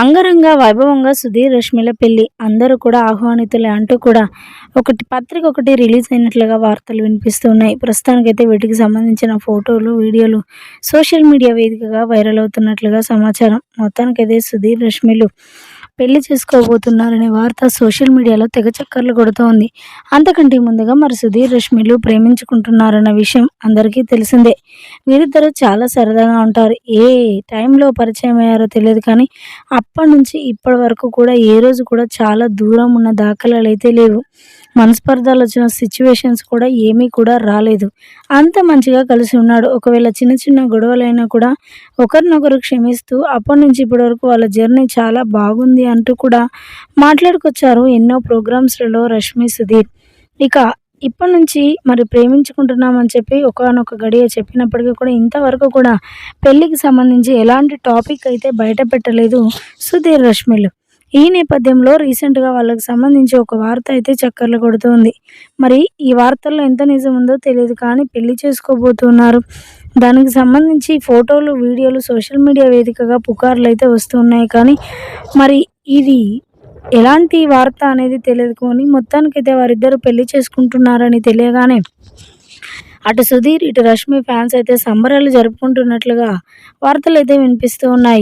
అంగరంగ వైభవంగా సుధీర్ రష్మిల పెళ్ళి అందరూ కూడా ఆహ్వానితులే అంటూ కూడా ఒకటి పత్రిక ఒకటి రిలీజ్ అయినట్లుగా వార్తలు వినిపిస్తున్నాయి. ప్రస్తుతానికైతే వీటికి సంబంధించిన ఫోటోలు వీడియోలు సోషల్ మీడియా వేదికగా వైరల్ అవుతున్నట్లుగా సమాచారం. మొత్తానికైతే సుధీర్ రష్మిలు పెళ్ళి చేసుకోబోతున్నారనే వార్త సోషల్ మీడియాలో తెగ చక్కర్లు కొడుతోంది. అంతకంటే ముందుగా మరి సుధీర్ రష్మిలు ప్రేమించుకుంటున్నారన్న విషయం అందరికీ తెలిసిందే. వీరిద్దరూ చాలా సరదాగా ఉంటారు. ఏ టైంలో పరిచయం అయ్యారో తెలియదు కానీ అప్పటి నుంచి ఇప్పటి వరకు కూడా ఏ రోజు కూడా చాలా దూరం ఉన్న దాఖలాలు అయితే లేవు. మనస్పర్ధలు వచ్చిన సిచ్యువేషన్స్ కూడా ఏమీ కూడా రాలేదు. అంత మంచిగా కలిసి ఉన్నాడు. ఒకవేళ చిన్న చిన్న గొడవలైనా కూడా ఒకరినొకరు క్షమిస్తూ అప్పటి నుంచి ఇప్పటి వరకు వాళ్ళ జర్నీ చాలా బాగుంది అంటూ కూడా మాట్లాడుకొచ్చారు ఎన్నో ప్రోగ్రామ్స్లలో రష్మి సుధీర్. ఇక ఇప్పటి నుంచి మరి ప్రేమించుకుంటున్నామని చెప్పి ఒకనొక గడియ చెప్పినప్పటికీ కూడా ఇంతవరకు కూడా పెళ్ళికి సంబంధించి ఎలాంటి టాపిక్ అయితే బయట పెట్టలేదు సుధీర్ రష్మిలు. ఈ నేపథ్యంలో రీసెంట్గా వాళ్ళకి సంబంధించి ఒక వార్త అయితే చక్కర్లు కొడుతుంది. మరి ఈ వార్తల్లో ఎంత నిజం ఉందో తెలియదు కానీ పెళ్ళి చేసుకోబోతున్నారు. దానికి సంబంధించి ఫోటోలు వీడియోలు సోషల్ మీడియా వేదికగా పుకార్లు అయితే వస్తున్నాయి కానీ మరి ఇది ఎలాంటి వార్త అనేది తెలియదు కానీ మొత్తానికైతే వారిద్దరు పెళ్ళి చేసుకుంటున్నారని తెలియగానే అటు సుధీర్ ఇటు రష్మి ఫ్యాన్స్ అయితే సంబరాలు జరుపుకుంటున్నట్లుగా వార్తలు అయితే వినిపిస్తూ ఉన్నాయి.